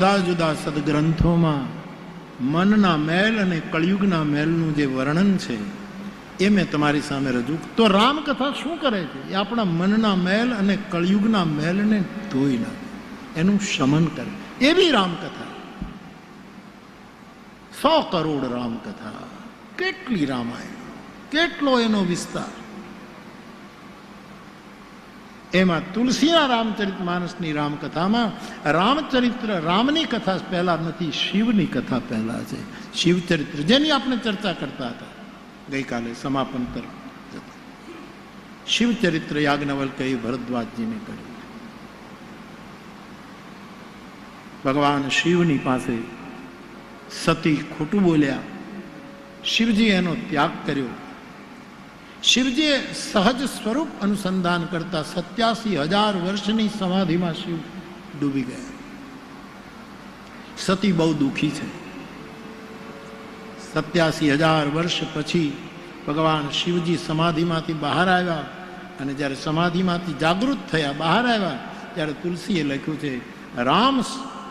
જુદા જુદા સદગ્રંથોમાં મનના મેલ અને કળિયુગના મેલનું જે વર્ણન છે, એ મેં તમારી સામે રજૂ તો રામકથા શું કરે છે? એ આપણા મનના મેલ અને કળિયુગના મેલને ધોઈ નાખે. એનું શમન કરે. એવી રામકથા. સો કરોડ રામકથા. કેટલી રામાયણ? કેટલો એનો વિસ્તાર? એમાં તુલસીના રામચરિત માનસની રામકથામાં રામચરિત્ર રામની કથા પહેલા નથી, શિવની કથા પહેલા છે. શિવચરિત્ર જેની આપણે ચર્ચા કરતા હતા. ગઈકાલે સમાપન તરફ શિવચરિત્ર કહી ભરદ્વાજજીને કર્યું. ભગવાન શિવની પાસે સતી ખોટું બોલ્યા. શિવજી એનો ત્યાગ કર્યો. શિવજીએ સહજ સ્વરૂપ અનુસંધાન કરતા સત્યાસી હજાર વર્ષની સમાધિમાં શિવ ડૂબી ગયા. સતી બહુ દુઃખી છે. સત્યાસી હજાર વર્ષ પછી ભગવાન શિવજી સમાધિમાંથી બહાર આવ્યા અને જ્યારે સમાધિમાંથી જાગૃત થયા, બહાર આવ્યા, ત્યારે તુલસીએ લખ્યું છે, રામ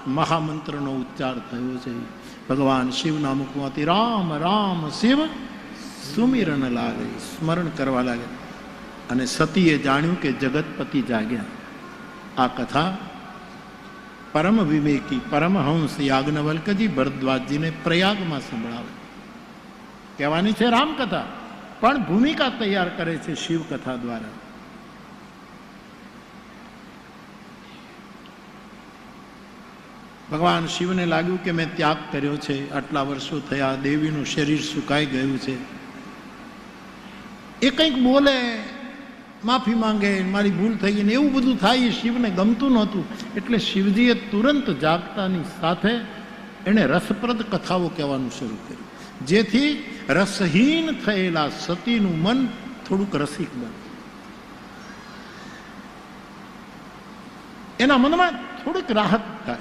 મહામંત્રનો ઉચ્ચાર થયો છે. ભગવાન શિવના મુખમાંથી રામ રામ શિવ સુમિરન લાગે, સ્મરણ કરવા લાગે. અને સતીએ જાણ્યું કે જગતપતિ જાગ્યા. આ કથા પરમ વિવેકી પરમહંસ યાજ્ઞવલ્કજી ભરદ્વાજજીને પ્રયાગમાં સંભળાવે. કહેવાની છે રામકથા, પણ ભૂમિકા તૈયાર કરે છે શિવકથા દ્વારા. ભગવાન શિવને લાગ્યું કે મેં ત્યાગ કર્યો છે, આટલા વર્ષો થયા, દેવીનું શરીર સુકાઈ ગયું છે. એ કંઈક બોલે, માફી માંગે, મારી ભૂલ થઈ ગઈ. ને એવું બધું થાય એ શિવને ગમતું નહોતું. એટલે શિવજીએ તુરંત જાગતાની સાથે એણે રસપ્રદ કથાઓ કહેવાનું શરૂ કર્યું. જેથી રસહીન થયેલા સતીનું મન થોડુંક રસિક બને. એના મનમાં થોડીક રાહત થાય.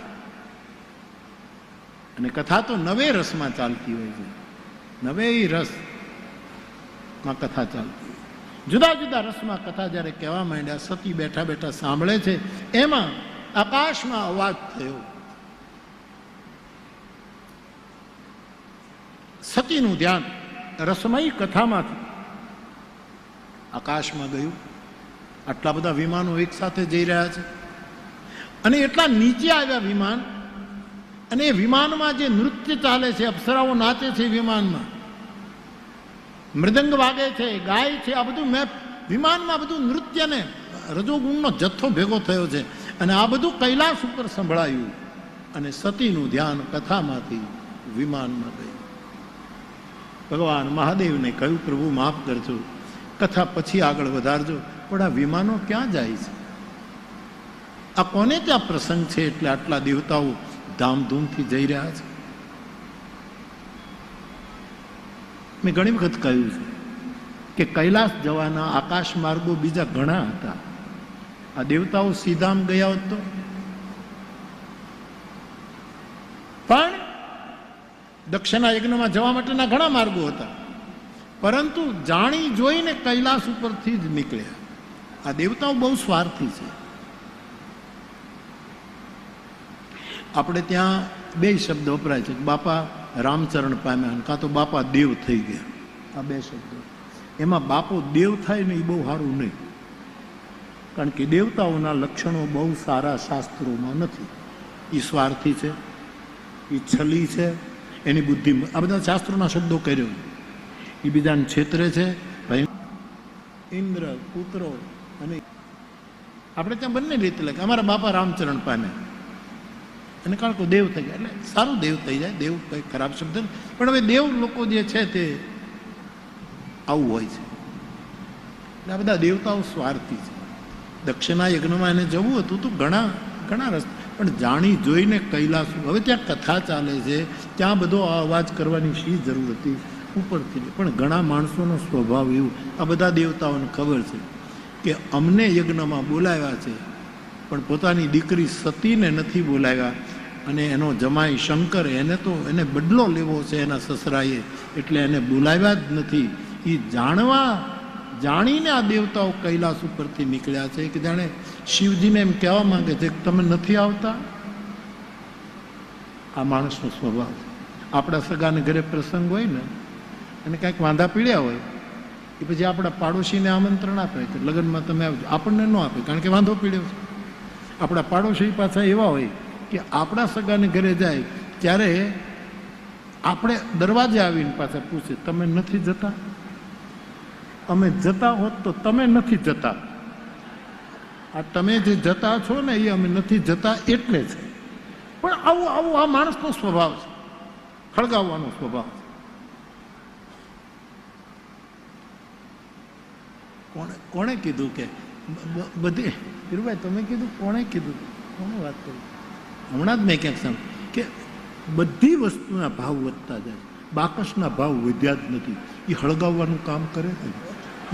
અને કથા તો નવે રસમાં ચાલતી હોય છે. નવે રસ માં કથા ચાલતી જુદા જુદા રસમાં કથા જ્યારે કહેવા માંડ્યા, સતી બેઠા બેઠા સાંભળે છે, એમાં આકાશમાં અવાજ થયો. સતીનું ધ્યાન રસમય કથામાંથી આકાશમાં ગયું. આટલા બધા વિમાનો એકસાથે જઈ રહ્યા છે. અને એટલા નીચે આવ્યા વિમાન, અને વિમાનમાં જે નૃત્ય ચાલે છે, અપ્સરાઓ નાચે છે વિમાનમાં મૃદંગ વાગે છે, ગાય છે, આ બધું મેં વિમાનમાં બધું નૃત્યને રજોગુણનો જથ્થો ભેગો થયો છે અને આ બધું કૈલાસ ઉપર સંભળાયું અને સતીનું ધ્યાન કથામાંથી વિમાનમાં ગયું. ભગવાન મહાદેવને કહ્યું, પ્રભુ, માફ કરજો. કથા પછી આગળ વધારજો. પણ આ વિમાનો ક્યાં જાય છે? આ કોને ત્યાં પ્રસંગ છે? એટલે આટલા દેવતાઓ ધામધૂમથી જઈ રહ્યા છે. મેં ઘણી વખત કહ્યું છે કે કૈલાસ જવાના આકાશ માર્ગો બીજા ઘણા હતા. આ દેવતાઓ સીધામ ગયા હોત તો? પણ દક્ષિણા યજ્ઞમાં જવા માટેના ઘણા માર્ગો હતા. પરંતુ જાણી જોઈને કૈલાસ ઉપરથી જ નીકળ્યા. આ દેવતાઓ બહુ સ્વાર્થી છે. આપણે ત્યાં બે શબ્દ વપરાય છે. બાપા રામચરણ પામ્યા કાં તો બાપા દેવ થઈ ગયા. આ બે શબ્દો. એમાં બાપો દેવ થાય ને એ બહુ સારું નહીં. કારણ કે દેવતાઓના લક્ષણો બહુ સારા શાસ્ત્રોમાં નથી. એ સ્વાર્થી છે એ છલી છે એની બુદ્ધિ આ બધા શાસ્ત્રોના શબ્દો કર્યો. એ બીજાને છેતરે છે ભાઈ ઇન્દ્ર પુત્રો અને આપણે ત્યાં બંને રીતે લખે અમારા બાપા રામચરણ પામે. અને કારણ કે દેવ થઈ જાય એટલે સારું દેવ થઈ જાય. દેવ કંઈ ખરાબ શબ્દ. પણ હવે દેવ લોકો જે છે તે આવું હોય છે. એટલે આ બધા દેવતાઓ સ્વાર્થી છે. દક્ષિણા યજ્ઞમાં એને જવું હતું તો ઘણા ઘણા રસ્તા. પણ જાણી જોઈને કૈલાસ, હવે ત્યાં કથા ચાલે છે. ત્યાં બધો આ અવાજ કરવાની શી જરૂર હતી? ઉપરથી પણ ઘણા માણસોનો સ્વભાવ એવું. આ બધા દેવતાઓને ખબર છે કે અમને યજ્ઞમાં બોલાવ્યા છે. પણ પોતાની દીકરી સતીને નથી બોલાવ્યા અને એનો જમાઈ શંકર એને તો એને બદલો લેવો છે એના સસરાએ, એટલે એને બોલાવ્યા જ નથી. એ જાણવા, જાણીને આ દેવતાઓ કૈલાસ ઉપરથી નીકળ્યા છે કે જાણે શિવજીને એમ કહેવા માંગે છે કે તમે નથી આવતા? આ માણસનો સ્વભાવ આપણા સગાને ઘરે પ્રસંગ હોય ને, અને કાંઈક વાંધા પીડ્યા હોય, એ પછી આપણા પાડોશીને આમંત્રણ આપે કે લગ્નમાં તમે આવજો. આપણને ન આપે, કારણ કે વાંધો પીડ્યો છે. આપણા પાડોશી પાછા એવા હોય કે આપણા સગાને ઘરે જાય, ત્યારે આપણે દરવાજે આવીને પાછા પૂછે, તમે નથી જતા? અમે જતા હોત તો તમે નથી જતા. આ તમે જે જતા છો ને, એ અમે નથી જતા એટલે છે પણ આવું આવું આ માણસનો સ્વભાવ છે. ખળગાવવાનો સ્વભાવ કોણે કોણે કીધું કે બધી. ધીરુભાઈ, તમે કીધું, કોણે કીધું? કોને વાત કરી? હમણાં જ મેં ક્યાંક સાંભળ્યું કે બધી વસ્તુના ભાવ વધતા જાય. બાકસના ભાવ વધ્યા જ નથી. એ હળગાવવાનું કામ કરે છે?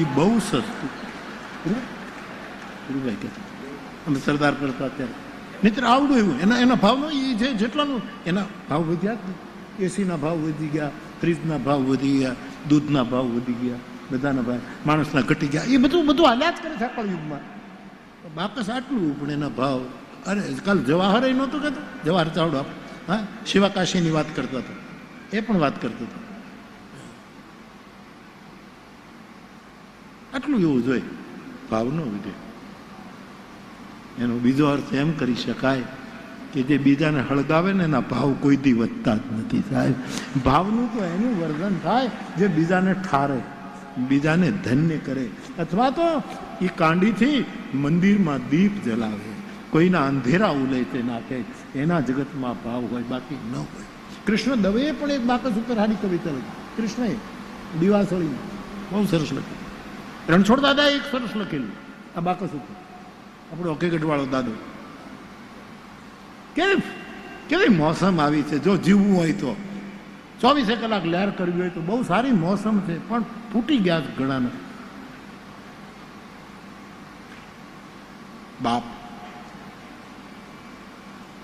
એ બહુ સસ્તું. ધીરુભાઈ ધીરુભાઈ કે અમે સરદાર કરતા ત્યારે. મિત્ર, આવડું એવું. એના એના ભાવનો એ જે જેટલાનું, એના ભાવ વધ્યા જ એસીના ભાવ વધી ગયા, ફ્રીજના ભાવ વધી ગયા, દૂધના ભાવ વધી ગયા. બધાના ભાવ માણસના ઘટી ગયા. એ બધું બધું હાલ્યા જ કરે છે આપણા યુગમાં. બાકસ આટલું, પણ એના ભાવ અરે, કાલ જવાહર નહોતું કહેતો? જવાહર ચાવડો હા? શિવાકાશીની વાત કરતો હતો. એ પણ વાત કરતો હતો. આટલું એવું જોઈએ ભાવનો વિજય એનો બીજો અર્થ એમ કરી શકાય કે જે બીજાને હળગાવે ને એના ભાવ કોઈ દી વધતા જ નથી, સાહેબ. ભાવનું તો એનું વર્ધન થાય, જે બીજાને ઠારે. બીજાને ધન્ય કરે. અથવા તો એ કાંડીથી મંદિરમાં દીપ જલાવે. કોઈના અંધેરા ઉલેચે નાખે. એના જગતમાં ભાવ હોય, બાકી ન હોય. કૃષ્ણ દવેએ પણ એક બાકસ ઉપર હારી કવિતા લખી. કૃષ્ણએ દિવાસળી બહુ સરસ લખી. રણછોડ દાદાએ એક સરસ લખેલું. આ બાકસ ઉપર. આપણો હકીકતવાળો દાદો. કેવી કેવી મોસમ આવી છે. જો જીવવું હોય તો. ચોવીસે કલાક લહેર કરવી હોય તો બહુ સારી મોસમ છે, પણ ફૂટી ગયા ઘણા નથી બાપ.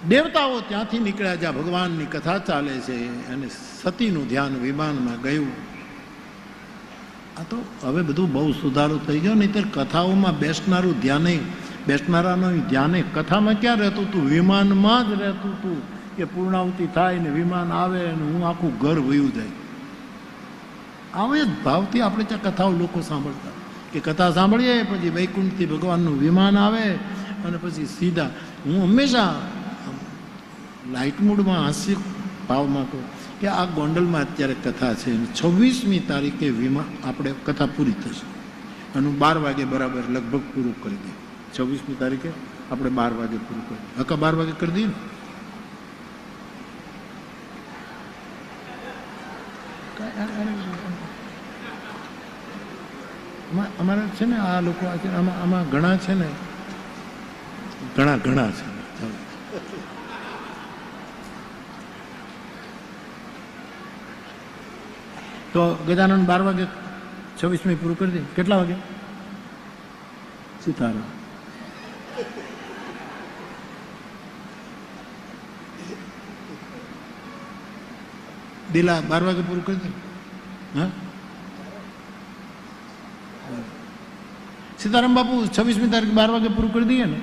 દેવતાઓ ત્યાંથી નીકળ્યા જ્યાં ભગવાનની કથા ચાલે છે અને સતીનું ધ્યાન વિમાનમાં ગયું. આ તો હવે બધું બહુ સુધારો થઈ ગયો નહીં કથાઓમાં બેસનારું ધ્યાને, બેસનારાનું ધ્યાને કથામાં ક્યાં રહેતું હતું વિમાનમાં જ રહેતું હતું કે પૂર્ણાવતી થાય ને વિમાન આવે ને હું આખું ઘર વયું જાય. આવે જ ભાવથી આપણે ત્યાં કથાઓ લોકો સાંભળતા. કે કથા સાંભળીએ, પછી વૈકુંઠથી ભગવાનનું વિમાન આવે અને પછી સીધા. હું હંમેશા લાઇટ મૂડમાં હાસ્ય ભાવમાં કહું કે આ ગોંડલમાં અત્યારે કથા છે છવ્વીસમી તારીખે વિમાન આપણે કથા પૂરી થશે. અને હું બાર વાગે બરાબર લગભગ પૂરું કરી દઈએ છવ્વીસમી તારીખે આપણે બાર વાગે પૂરું કરી દઈએ હકા બાર વાગે કરી દઈએ ને? અમારે છે ને આ લોકો આમાં આમાં ઘણા છે ને, ઘણા ઘણા છે. તો ગજાનંદ બાર વાગે છવ્વીસમી પૂરું કરી દે. કેટલા વાગે? સીતારામ દિલા, બાર વાગે પૂરું કરી દે. હા? સીતારામ બાપુ, છવ્વીસમી તારીખ બાર વાગે પૂરું કરી દઈએ ને?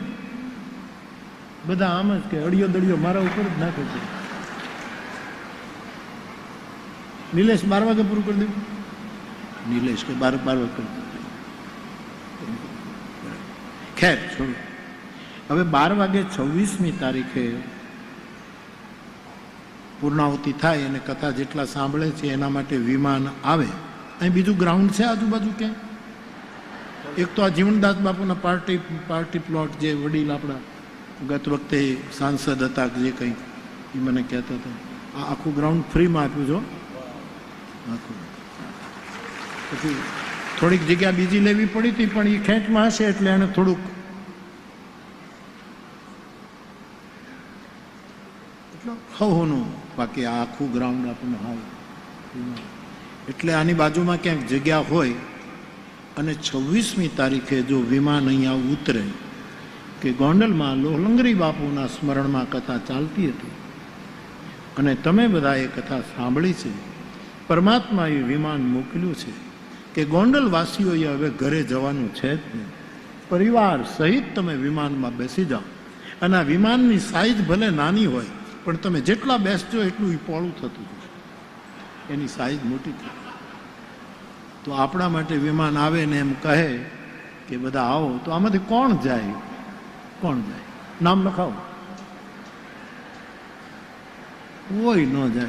બધા આમ જ કે અડિયો દડિયો મારા ઉપર જ નાખે છે. નિલેશ, બાર વાગે પૂરું કરી દઉં નિલેશ કે બાર બાર વાગે કરી ખેર, છોડો. હવે બાર વાગે છવ્વીસમી તારીખે પૂર્ણાહુતિ થાય અને કથા જેટલા સાંભળે છે એના માટે વિમાન આવે. અહીં બીજું ગ્રાઉન્ડ છે આજુબાજુ ક્યાંય? એક તો આ જીવનદાસ બાપુના પાર્ટી પાર્ટી પ્લોટ જે વડીલ આપણા ગત વખતે સાંસદ હતા જે કંઈ, એ મને કહેતા હતા. આ આખું ગ્રાઉન્ડ ફ્રીમાં આપ્યું છો આખું. પછી થોડીક જગ્યા બીજી લેવી પડી હતી, પણ એ ખેંચમાં હશે એટલે એને થોડુંક એટલે હવનું બાકી આ આખું ગ્રાઉન્ડ આપણને હોય. એટલે આની બાજુમાં ક્યાંક જગ્યા હોય અને છવ્વીસમી તારીખે જો વિમાન અહીંયા ઉતરે કે ગોંડલમાં લોહલંગરી બાપુના સ્મરણમાં કથા ચાલતી હતી અને તમે બધા એ કથા સાંભળી છે, પરમાત્માએ વિમાન મોકલ્યું છે કે ગોંડલવાસીઓએ હવે ઘરે જવાનું છે જ નહીં. પરિવાર સહિત તમે વિમાનમાં બેસી જાઓ. અને આ વિમાનની સાઈઝ ભલે નાની હોય પણ તમે જેટલા બેસજો એટલું એ પોળું થતું જશે. એની સાઈઝ મોટી થઈ તો આપણા માટે વિમાન આવે ને એમ કહે કે બધા આવો, તો આમાંથી કોણ જાય? કોણ જાય? નામ લખાવો. કોઈ ન જાય.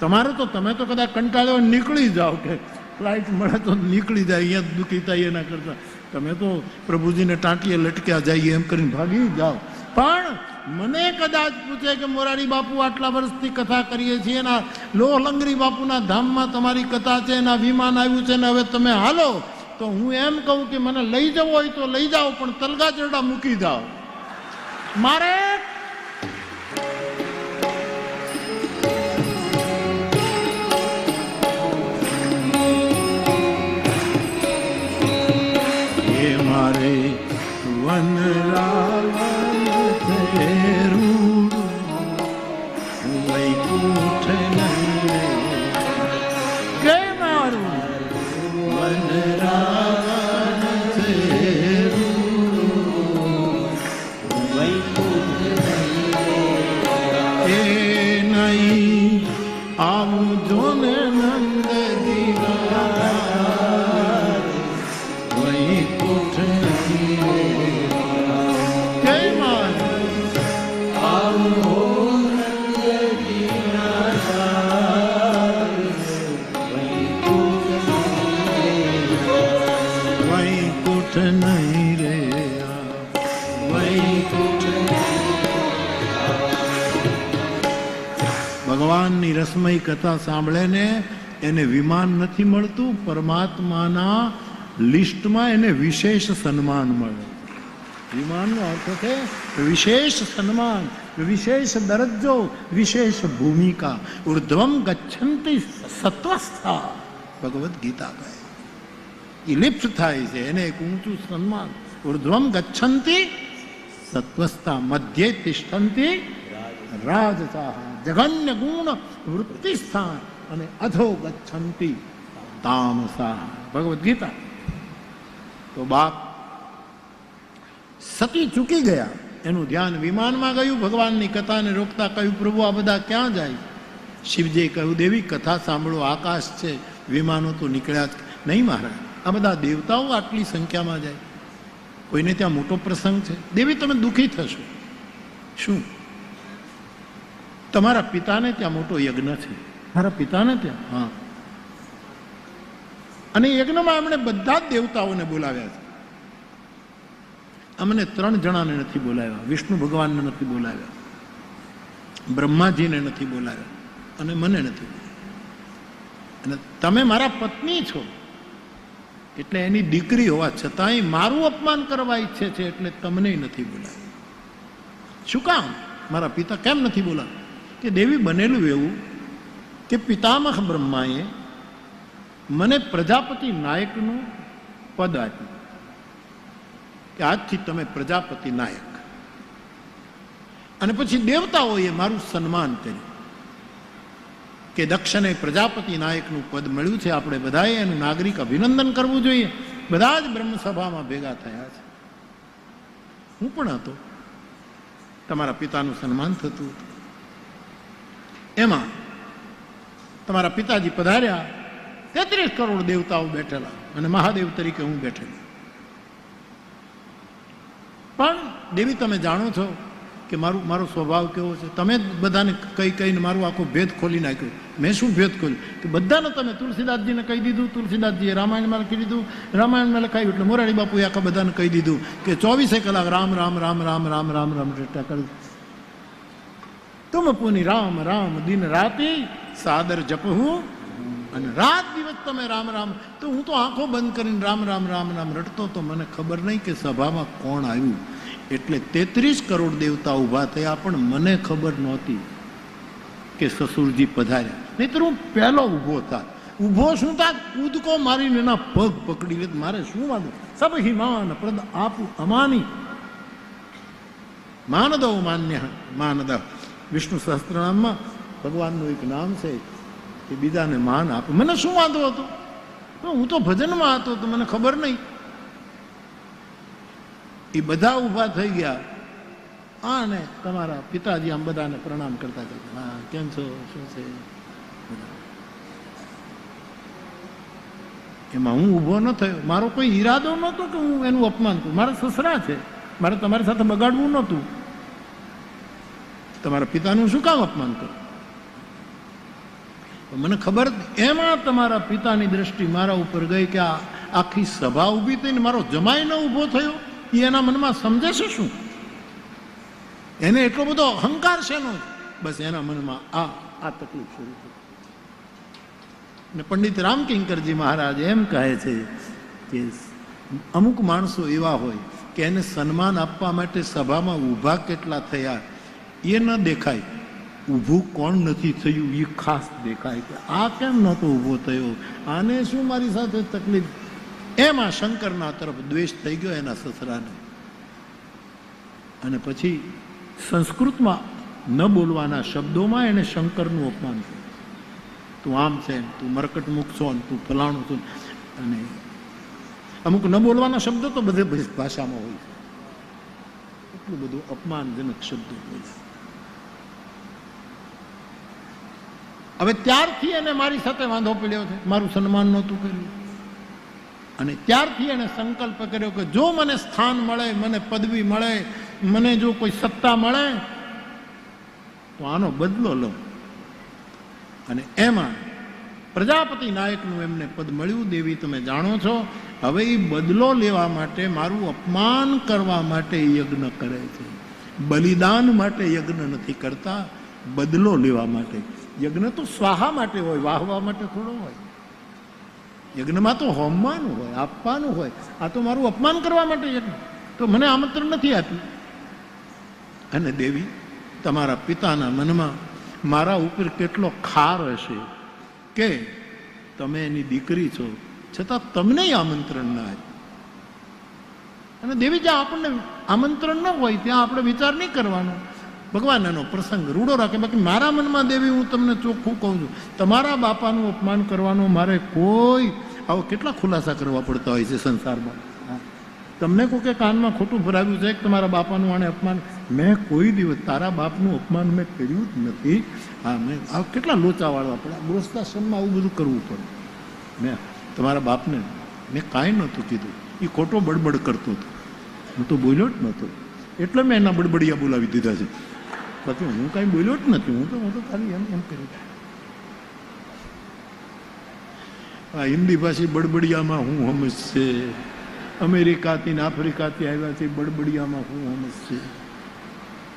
તમારે તો, તમે તો કદાચ કંટાળ્યો નીકળી જાઓ કે ફ્લાઇટ મળે તો નીકળી જાય, અહીંયા દુઃખી થાય એના કરતા. તમે તો પ્રભુજીને ટાંટીએ લટક્યા જઈએ એમ કરીને ભાગી જાઓ. પણ મને કદાચ પૂછે કે મોરારી બાપુ આટલા વર્ષથી કથા કરીએ છીએ એના લોહલંગરી બાપુના ધામમાં તમારી કથા છે એના વિમાન આવ્યું છે ને હવે તમે હાલો, તો હું એમ કહું કે મને લઈ જવો હોય તો લઈ જાઓ, પણ તલગા ચરડા મૂકી જાઓ. મારે કથા સાંભળે ને એને વિમાન નથી મળતું, પરમાત્માના લિસ્ટમાં એને વિશેષ સન્માન મળે. વિમાનનો અર્થ છે વિશેષ સન્માન, વિશેષ દરજ્જો, વિશેષ ભૂમિકા. ઉર્ધ્વમ ગચ્છંતી સત્વસ્થા. ભગવદ્ ગીતા કહે. એ થાય છે, એને એક ઊંચું સન્માન. ઉર્ધ્વમ ગચ્છંતી સત્વસ્થા, મધ્યે તિષ્ઠંતી રાજસાહ જગન્ય ગુણ વૃત્તિ સ્થાન અને અધો ગચ્છંતી તામસા ભગવદ્ ગીતા તો બાપ સતી ચૂકી ગયા એનું ધ્યાન વિમાનમાં ગયું ભગવાનની કથાને રોકતા કહ્યું, પ્રભુ, આ બધા ક્યાં જાય? શિવજીએ કહ્યું, દેવી, કથા સાંભળો, આકાશ છે, વિમાનો તો નીકળ્યા જ નહીં મહારાજ. આ બધા દેવતાઓ આટલી સંખ્યામાં જાય. કોઈને ત્યાં મોટો પ્રસંગ છે? દેવી, તમે દુઃખી થશો. શું? તમારા પિતાને ત્યાં મોટો યજ્ઞ છે. મારા પિતાને ત્યાં? હા. અને યજ્ઞમાં એમણે બધા જ દેવતાઓને બોલાવ્યા છે. અમને ત્રણ જણાને નથી બોલાવ્યા. વિષ્ણુ ભગવાનને નથી બોલાવ્યા. બ્રહ્માજીને નથી બોલાવ્યા. અને મને નથી. અને તમે મારા પત્ની છો. એટલે એની દીકરી હોવા છતાંય મારું અપમાન કરવા ઈચ્છે છે એટલે તમને નથી બોલાવ્યું. શું કામ? મારા પિતા કેમ નથી બોલાવ્યા? કે દેવી બનેલું એવું કે પિતામહ બ્રહ્માએ મને પ્રજાપતિ નાયકનું પદ આપ્યું. કે આજથી તમે પ્રજાપતિ નાયક. અને પછી દેવતાઓએ મારું સન્માન કર્યું. કે દક્ષને પ્રજાપતિ નાયકનું પદ મળ્યું છે, આપણે બધાએ એનું નાગરિક અભિનંદન કરવું જોઈએ. બધા જ બ્રહ્મસભામાં ભેગા થયા છે. હું પણ હતો. તમારા પિતાનું સન્માન થતું હતું. એમાં તમારા પિતાજી પધાર્યા તેત્રીસ કરોડ દેવતાઓ બેઠેલા અને મહાદેવ તરીકે હું બેઠેલી પણ દેવી તમે જાણો છો કે મારું મારો સ્વભાવ કેવો છે તમે બધાને કઈ કહીને મારું આખો ભેદ ખોલી નાખ્યો મેં શું ભેદ ખોલ્યું કે બધાને તમે તુલસીદાસજીને કહી દીધું તુલસીદાસજીએ રામાયણમાં લખી દીધું રામાયણમાં લખાયું એટલે મોરારી બાપુએ આખા બધાને કહી દીધું કે ચોવીસે કલાક રામ રામ રામ રામ રામ રામ રામ રટ્ટા કર તુમ પુની રામ રામ દિન રાતે સાદર જપહું અને રાત દિવસ તમે રામ રામ. તો હું તો આંખો બંધ કરીને રામ રામ રામ રામ રટતો તો મને ખબર નહીં કે સભામાં કોણ આવ્યું. એટલે તેત્રીસ કરોડ દેવતા ઊભા થયા પણ મને ખબર નહોતી કે સસુરજી પધાર્યા. નહીતર હું પહેલો ઊભો થા. ઊભો શું થા? કૂદકો મારીને એના પગ પકડી લે મારે શું વાંધો સબ હિમાન પ્રદ આપું અમાની. માનદવ માન્ય, માનદ. વિષ્ણુ સહસ્ત્રનામમાં ભગવાનનું એક નામ છે, એ બીજાને માન આપે. મને શું વાંધો હતો? હું તો ભજનમાં હતો, તો મને ખબર નહીં. એ બધા ઊભા થઈ ગયા. આને તમારા પિતાજી આમ બધાને પ્રણામ કરતા કરતા હા, કેમ છો? શું છે? એમાં હું ઊભો ન થયો. મારો કોઈ ઈરાદો નહોતો કે હું એનું અપમાન કરું. મારા સસરા છે. મારે તમારી સાથે બગાડવું નહોતું. તમારા પિતાનું શું કામ અપમાન કરું? મને ખબર એમાં તમારા પિતાની દ્રષ્ટિ મારા ઉપર ગઈ કે આ આખી સભા ઊભી થઈને મારો જમાઈ ન ઊભો થયો. એ એના મનમાં સમજે છે શું? એને એટલો બધો અહંકાર છે નો બસ એના મનમાં આ આ તકલીફ શરૂ થઈ. ને પંડિત રામકિંકરજી મહારાજ એમ કહે છે કે અમુક માણસો એવા હોય કે એને સન્માન આપવા માટે સભામાં ઊભા કેટલા થયા એ ન દેખાય. ઊભું કોણ નથી થયું એ ખાસ દેખાય કે આ કેમ નહોતો ઊભો થયો? આને શું મારી સાથે તકલીફ? એમાં શંકરના તરફ દ્વેષ થઈ ગયો એના સસરાને. અને પછી સંસ્કૃતમાં ન બોલવાના શબ્દોમાં એને શંકરનું અપમાન કર્યું. તું આમ છે, તું મરકટ છો ને તું ફલાણું છું. અને અમુક ન બોલવાના શબ્દો તો બધે ભાષામાં હોય છે. એટલું બધું અપમાનજનક શબ્દો હોય હવે ત્યારથી એને મારી સાથે વાંધો પડ્યો છે. મારું સન્માન નહોતું કર્યું. અને ત્યારથી એને સંકલ્પ કર્યો કે જો મને સ્થાન મળે, મને પદવી મળે, મને જો કોઈ સત્તા મળે, તો આનો બદલો લો અને એમાં પ્રજાપતિ નાયકનું એમને પદ મળ્યું. દેવી, તમે જાણો છો, હવે એ બદલો લેવા માટે મારું અપમાન કરવા માટે યજ્ઞ કરે છે. બલિદાન માટે યજ્ઞ નથી કરતા, બદલો લેવા માટે. યજ્ઞ તો સ્વાહા માટે હોય, વાહવા માટે થોડો હોય. યજ્ઞમાં તો હોમવાનું હોય, આપવાનું હોય. આ તો મારું અપમાન કરવા માટે યજ્ઞ. તો મને આમંત્રણ નથી આપ્યું. અને દેવી, તમારા પિતાના મનમાં મારા ઉપર કેટલો ખાર હશે કે તમે એની દીકરી છો. છતાં તમને આમંત્રણ ના આપ્યું. અને દેવી, જ્યાં આપણને આમંત્રણ ન હોય, ત્યાં આપણે વિચાર નહીં કરવાનો. ભગવાન એનો પ્રસંગ રૂડો રાખે. બાકી મારા મનમાં દેવી, હું તમને ચોખ્ખું કહું છું, તમારા બાપાનું અપમાન કરવાનો મારે કોઈ આવો કેટલા ખુલાસા કરવા પડતા હોય છે સંસારમાં. તમને કોઈ કાનમાં ખોટું ભરાવ્યું છે કે તમારા બાપાનું આને અપમાન? મેં કોઈ દિવસ તારા બાપનું અપમાન મેં કર્યું જ નથી. હા, મેં આ કેટલા લોચા વાળવા પડે ગૃહસ્થાશ્રમમાં આવું બધું કરવું પડે. મેં તમારા બાપને મેં કાંઈ નહોતું કીધું. એ ખોટો બડબડ કરતો હતો. હું તો બોલ્યો જ નહોતો. એટલે મેં એના બડબડિયા બોલાવી દીધા છે. પછી હું કાંઈ બોલ્યો જ નથી હું તો હું તો ખાલી એમ એમ કરી આ હિન્દી ભાષી બડબડિયામાં હું હમજ છે અમેરિકાથી ને આફ્રિકાથી આવ્યા છે બડબડિયામાં હું હમજ છે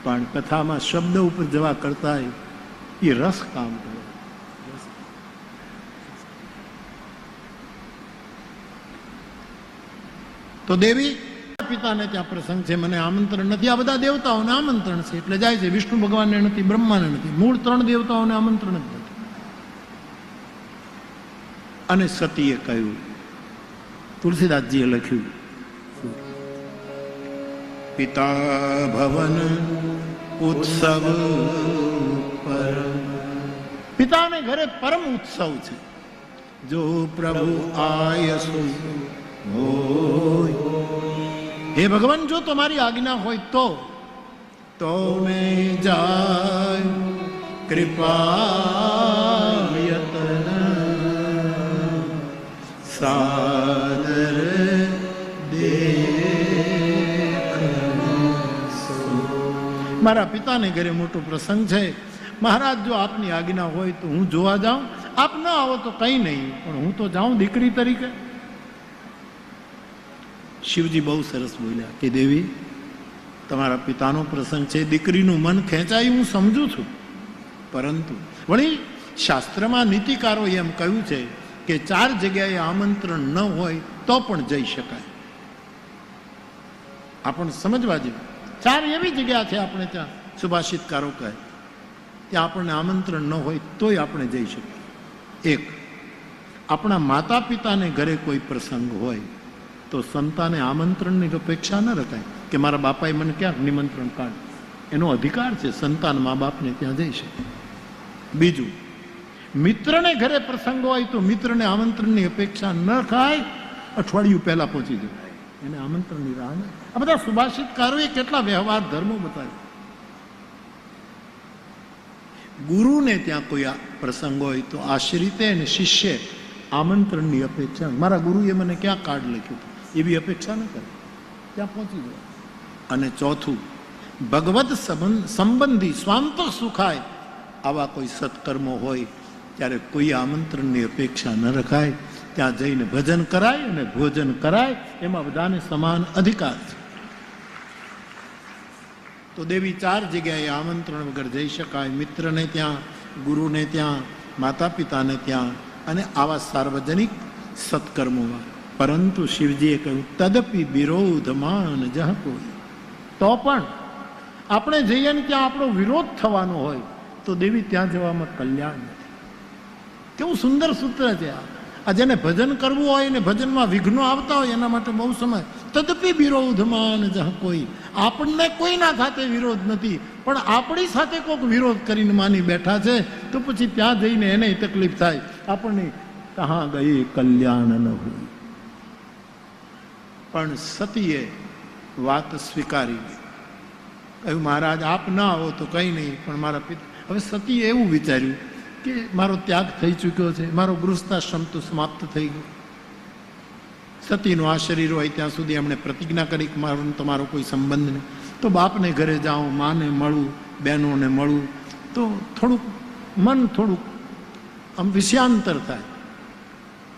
પણ કથામાં શબ્દ ઉપર જવા કરતા એ રસ કામ કરે તો દેવી પિતાને ત્યાં પ્રસંગ છે મને આમંત્રણ નથી. આ બધા દેવતાઓને આમંત્રણ છે. એટલે જાય છે વિષ્ણુ ભગવાનને નથી બ્રહ્માને નથી. મૂળ ત્રણ દેવતાઓને આમંત્રણ જ નથી. અને સતીએ કહ્યું તુલસીદાસજીએ લખ્યું પિતા ભવન ઉત્સવ પિતાને ઘરે પરમ ઉત્સવ છે. જો પ્રભુ આયસુ હોય હે ભગવાન, જો તમારી આજ્ઞા હોય તો. તો મેં જાય કૃપાયતન સાદર મારા પિતાને ઘરે મોટો પ્રસંગ છે. મહારાજ, જો આપની આજ્ઞા હોય તો હું જોવા જાઉં. આપ ન આવો તો કંઈ નહીં, પણ હું તો જાઉં દીકરી તરીકે. શિવજી બહુ સરસ બોલ્યા કે દેવી, તમારા પિતાનો પ્રસંગ છે, દીકરીનું મન ખેંચાય હું સમજું છું. પરંતુ વળી શાસ્ત્રમાં નીતિકારોએ એમ કહ્યું છે કે ચાર જગ્યાએ આમંત્રણ ન હોય તો પણ જઈ શકાય. આપણને સમજવા જેવું. ચાર એવી જગ્યા છે આપણે ત્યાં સુભાષિતકારો કહે ત્યાં આપણને આમંત્રણ ન હોય તોય આપણે જઈ શકીએ. એક, આપણા માતા પિતાને ઘરે કોઈ પ્રસંગ હોય તો સંતાને આમંત્રણની અપેક્ષા ન રખાય કે મારા બાપાએ મને ક્યાંક નિમંત્રણ કાઢ એનો અધિકાર છે, સંતાન મા બાપને ત્યાં જઈ શકે બીજું, મિત્રને ઘરે પ્રસંગ હોય તો મિત્રને આમંત્રણની અપેક્ષા ન થાય અઠવાડિયું પહેલા પહોંચી જવાય. એને આમંત્રણની રાહ ન. આ બધા સુભાષિતકારોએ કેટલા વ્યવહાર ધર્મો બતાવ્યા. ગુરુને ત્યાં કોઈ પ્રસંગ હોય તો આશ્રિતે અને શિષ્ય આમંત્રણની અપેક્ષા, મારા ગુરુએ મને ક્યાં કાર્ડ લખ્યું એવી અપેક્ષા ન કરે. ત્યાં પહોંચી જાય અને ચોથું ભગવત સંબંધ સ્વાંતો સુખાય આવા કોઈ સત્કર્મો હોય, ત્યારે કોઈ આમંત્રણની અપેક્ષા ન રખાય. ત્યાં જઈને ભજન કરાય અને ભોજન કરાય, એમાં બધાને સમાન અધિકાર છે. તો દેવી ચાર જગ્યાએ આમંત્રણ વગર જઈ શકાય. મિત્રને ત્યાં, ગુરુને ત્યાં માતા પિતાને ત્યાં અને આવા સાર્વજનિક સત્કર્મોમાં પરંતુ શિવજીએ કહ્યું, તદપી વિરોધમાન જહ કોઈ તો પણ આપણે જઈએ ને ત્યાં આપણો વિરોધ થવાનો હોય, તો દેવી ત્યાં જવામાં કલ્યાણ નથી. કેવું સુંદર સૂત્ર છે આ. આ જેને ભજન કરવું હોય ને ભજનમાં વિઘ્નો આવતા હોય, એના માટે બહુ સમય. તદપી વિરોધમાન જહ કોઈ આપણને કોઈના સાથે વિરોધ નથી, પણ આપણી સાથે કોઈક વિરોધ કરીને માની બેઠા છે, તો પછી ત્યાં જઈને એને તકલીફ થાય. આપણને કહા ગઈ કલ્યાણ ન હોય. પણ સતીએ વાત સ્વીકારી કહ્યું, મહારાજ, આપ ના આવો તો કંઈ નહીં, પણ મારા પિતા હવે સતીએ એવું વિચાર્યું કે મારો ત્યાગ થઈ ચૂક્યો છે, મારો ગૃહસ્થાશ્રમ તો સમાપ્ત થઈ ગયો. સતીનું આ શરીર હોય ત્યાં સુધી એમણે પ્રતિજ્ઞા કરી મારો, તમારો કોઈ સંબંધ નહીં. તો બાપને ઘરે જાઉં માને મળું, બહેનોને મળું. તો થોડુંક, મન થોડુંક આમ વિષયાંતર થાય.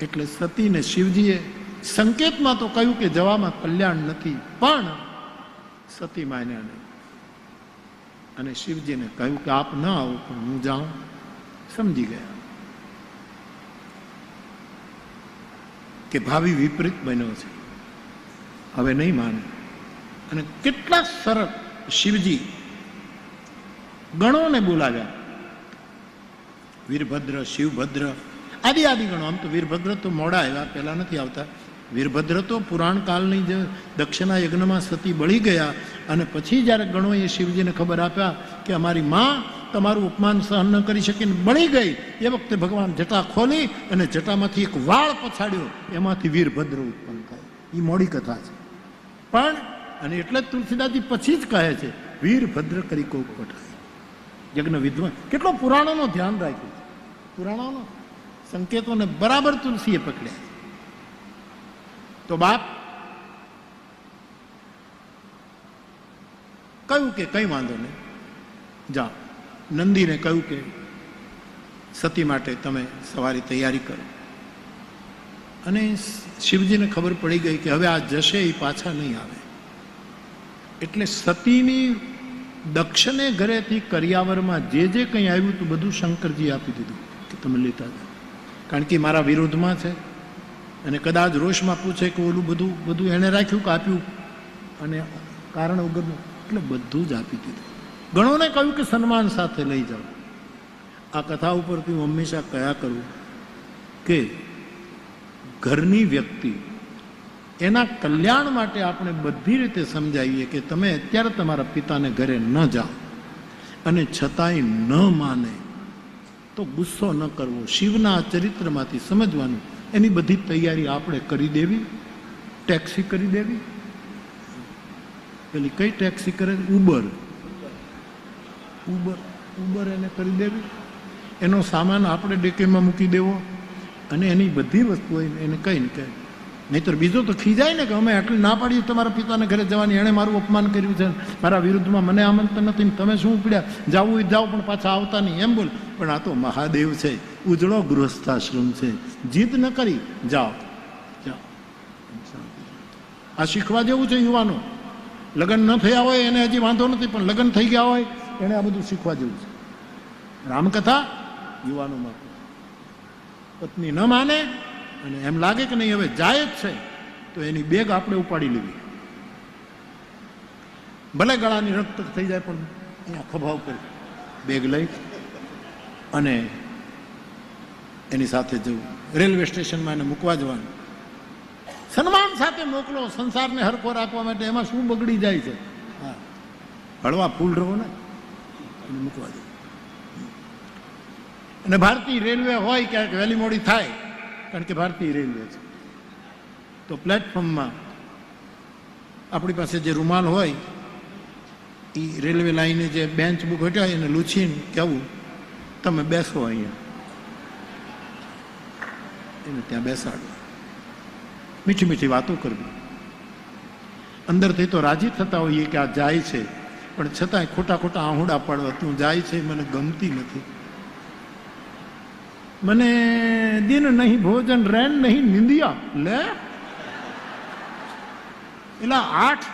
એટલે સતીને શિવજીએ સંકેતમાં તો કહ્યું કે જવામાં કલ્યાણ નથી, પણ સતી માન્યા નહીં. અને શિવજીને કહ્યું કે આપ ન આવો, પણ હું જાઉં. સમજી ગયા. કે ભાવિ વિપરીત બન્યો છે. હવે નહીં માને. અને કેટલા સરળ શિવજી ગણોને બોલાવ્યા. વીરભદ્ર, શિવભદ્ર. આદિ આદિ ગણો. આમ તો વીરભદ્ર તો મોડા આવ્યા, પહેલા નથી આવતા. વીરભદ્ર તો પુરાણકાળની જે દક્ષિણા યજ્ઞમાં સતી બળી ગયા અને પછી જ્યારે ગણોએ શિવજીને ખબર આપ્યા કે અમારી માં તમારું ઉપમાન સહન ન કરી શકીને બળી ગઈ, એ વખતે ભગવાન જટા ખોલી અને જટામાંથી એક વાળ પછાડ્યો. એમાંથી વીરભદ્ર ઉત્પન્ન થાય. એ મોડી કથા છે. પણ, અને એટલે જ તુલસીદાસજી પછી જ કહે છે, વીરભદ્ર કરી કોક પઠાય. યજ્ઞ વિદ્વાન કેટલો પુરાણોનો ધ્યાન રાખ્યું પુરાણોનો. સંકેતોને બરાબર તુલસીએ પકડ્યા તો બાપ કહ્યું કે કંઈ વાંધો નહીં જા નંદીને કહ્યું કે સતી માટે તમે સવારી તૈયારી કરો. અને શિવજીને ખબર પડી ગઈ કે હવે આ જશે એ પાછા નહીં આવે. એટલે સતીની દક્ષને ઘરેથી કરિયાવરમાં જે જે કંઈ આવ્યું હતું બધું શંકરજી આપી દીધું કે તમે લેતા જાઓ. કારણ કે મારા વિરોધમાં છે. અને કદાચ રોષમાં પૂછે કે ઓલું બધું બધું એણે રાખ્યું કે આપ્યું અને કારણ વગરનું એટલે બધું જ આપી દીધું. ગણોને કહ્યું કે સન્માન સાથે લઈ જાઓ. આ કથા ઉપરથી હું હંમેશા કયા કરું કે ઘરની વ્યક્તિ એના કલ્યાણ માટે આપણે બધી રીતે સમજાવીએ કે તમે અત્યારે તમારા પિતાને ઘરે ન જાઓ. અને છતાંય ન માને તો ગુસ્સો ન કરવો. શિવના ચરિત્રમાંથી સમજવાનું એની બધી તૈયારી આપણે કરી દેવી ટેક્સી કરી દેવી. પેલી કઈ ટેક્સી કરે? ઉબર ઉબર ઉબર એને કરી દેવી. એનો સામાન આપણે ડેકેમાં મૂકી દેવો. અને એની બધી વસ્તુઓ એને કહીને કહે નહીતર બીજો તો ખીજાય ને કે અમે આટલું ના પાડીએ તમારા પિતાને ઘરે જવાની એણે મારું અપમાન કર્યું છે. મારા વિરુદ્ધમાં મને આમંત્રણ નથી તમે શું ઉપડ્યા? જાવું એ જાઓ, પણ પાછા આવતા નહીં. એમ બોલ. પણ આ તો મહાદેવ છે. ઉજળો ગૃહસ્થાશ્રમ છે. જીદ ન કરી, જાઓ. જાઓ. આ શીખવા જેવું છે યુવાનો. લગ્ન ન થયા હોય એને હજી વાંધો નથી, પણ લગ્ન થઈ ગયા હોય એને આ બધું શીખવા જેવું છે. રામકથા યુવાનો માટે પત્ની ન માને અને એમ લાગે કે નહીં, હવે જાય જ છે, તો એની બેગ આપણે ઉપાડી લેવી. ભલે ગળાની રક્ત થઈ જાય, પણ અહીંયા ખભા ઉપર બેગ લઈ અને એની સાથે જવું રેલવે સ્ટેશનમાં એને મૂકવા જવાનું. સન્માન સાથે મોકલો, સંસારને હરખો રાખવા માટે એમાં શું બગડી જાય છે? હા. હળવા ફૂલ રહો ને, એને મૂકવા જવું અને ભારતીય રેલવે હોય ક્યાંક વહેલી મોડી થાય, કારણ કે ભારતીય રેલવે છે. તો પ્લેટફોર્મમાં આપણી પાસે જે રૂમાલ હોય એ રેલવે લાઈને જે બેન્ચ બુક હટ્યા એને લૂછીને કહેવું, તમે બેસો અહીંયા. એને ત્યાં બેસાડવા મીઠી મીઠી વાતો કરવી. અંદરથી તો રાજી થતા હોઈએ કે આ જાય છે, પણ છતાંય ખોટા ખોટા આહુડા પાડવા તું જાય છે, મને ગમતી નથી. મને દિન નહીં, ભોજન રેન નહીં, નિંદિયા. લે? એટલે આઠ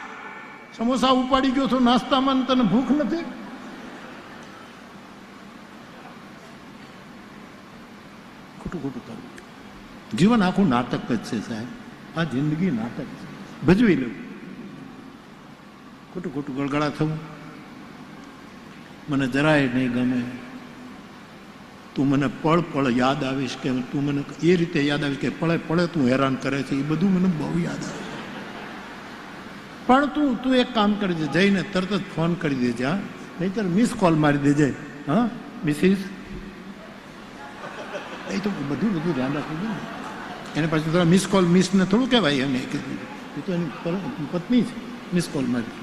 સમોસા ઉપાડી ગયો છો નાસ્તામાં તને ભૂખ નથી? ખોટું ખોટું કરવું જીવન આખું નાટક જ છે સાહેબ. આ જિંદગી નાટક છે. ભજવી લેવું ખોટું ખોટું ગળગળા થવું. મને જરાય નહીં ગમે. તું મને પળ પળ યાદ આવીશ કે તું મને એ રીતે યાદ આવીશ કે પળે પળે તું હેરાન કરે છે, એ બધું મને બહુ યાદ આવે. પણ તું તું એક કામ કરજે, જઈને તરત જ ફોન કરી દેજે, હા. નહીતર મિસ કોલ મારી દેજે, હા મિસિસ એ તો બધું બધું ધ્યાન જોઈએ ને. એને પાછું થોડા મિસ કોલ મિસને થોડું કહેવાય એને એ તો એની પત્ની છે મિસ કોલ મારી.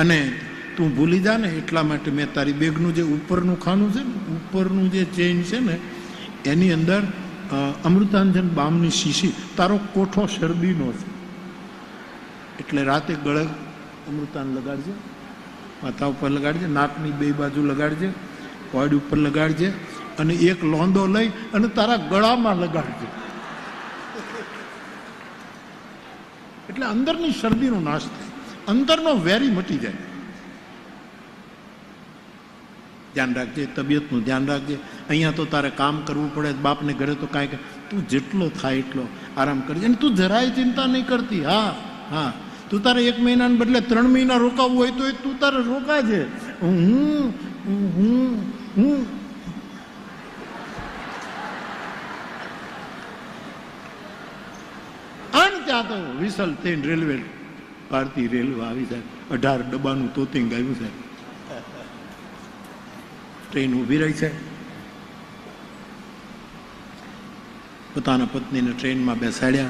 અને તું ભૂલી જા ને, એટલા માટે મેં તારી બેગનું જે ઉપરનું ખાનું છે ને, ઉપરનું જે ચેઇન છે ને, એની અંદર અમૃતાંજન બામની શીશી. તારો કોઠો શરદીનો છે. એટલે રાતે ગળે અમૃતાન લગાડજે, માથા ઉપર લગાડજે, નાકની બે બાજુ લગાડજે, કોડ ઉપર લગાડજે અને એક લોંદો લઈ અને તારા ગળામાં લગાડજે. એટલે અંદરની શરદીનો નાશ થાય. અંદરનો વેરી મટી જાય. ધ્યાન રાખજે, તબિયતનું ધ્યાન રાખજે. અહીંયા તો તારે કામ કરવું પડે, બાપને ઘરે તો કાંઈક તું જેટલો થાય એટલો આરામ કરજે. અને તું જરાય ચિંતા નહીં કરતી. હા હા. તું તારે એક મહિનાને બદલે ત્રણ મહિના રોકાવવું હોય તો એ તું તારે રોકાજે. હું હું હું. હું તો વિસલ થઈને રેલવે ભારતીય રેલવે આવી સાહેબ અઢાર ડબ્બાનું તોતિંગ આવ્યું સાહેબ ટ્રેન ઊભી રહી છે. પોતાના પત્નીને ટ્રેનમાં બેસાડ્યા.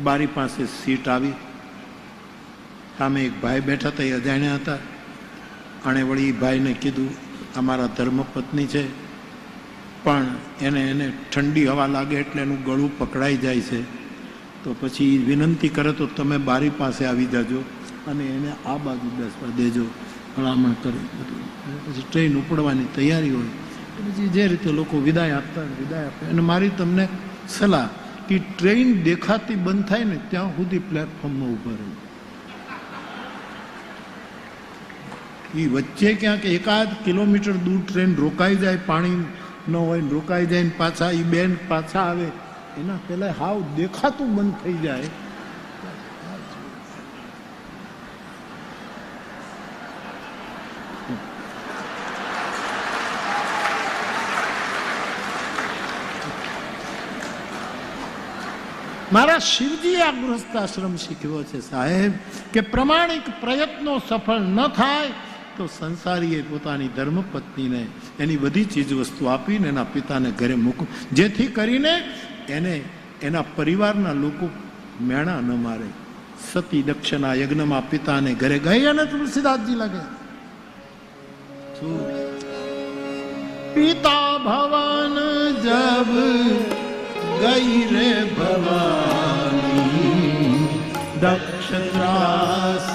બારી પાસે સીટ આવી. સામે એક ભાઈ બેઠા હતા, એ અજાણ્યા હતા. આણે વળી ભાઈને કીધું, અમારા ધર્મપત્ની છે, પણ એને એને ઠંડી હવા લાગે એટલે એનું ગળું પકડાઈ જાય છે. તો પછી વિનંતી કરે તો તમે બારી પાસે આવી જાજો અને એને આ બાજુ બેસવા દેજો, ભલામણ કરે બધું. પછી ટ્રેન ઉપડવાની તૈયારી હોય પછી જે રીતે લોકો વિદાય આપતા વિદાય આપે. અને મારી તમને સલાહ કે ટ્રેન દેખાતી બંધ થાય ને ત્યાં સુધી પ્લેટફોર્મમાં ઊભા રહે. એ વચ્ચે ક્યાંક એકાદ કિલોમીટર દૂર ટ્રેન રોકાઈ જાય, પાણી ન હોય રોકાઈ જાય ને પાછા એ બેન પાછા આવે એના પહેલા હાવ દેખાતું બંધ થઈ જાય. મારા શિવજી આ ગૃહસ્થાશ્રમ શીખ્યો છે સાહેબ કે પ્રમાણિક પ્રયત્નો સફળ ન થાય તો સંસારીએ પોતાની ધર્મપત્નીને એની બધી ચીજ વસ્તુ આપીને એના પિતાને ઘરે મૂકવું. જેથી કરીને એને એના પરિવારના લોકો મેણા ન મારે. સતી દક્ષના યજ્ઞમાં પિતાને ઘરે ગઈ અને તુલસીદાસજી લાગે. પિતા ભવન જબ ગઈ રે ભવાની. દક્ષ ત્રાસ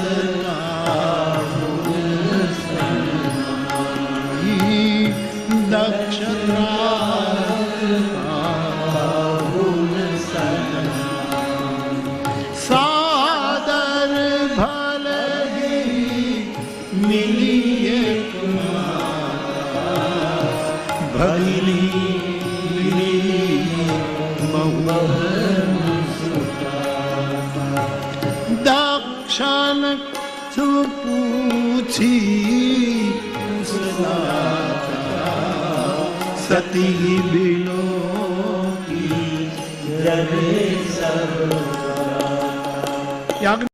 સતી બિલો યાજ્ઞ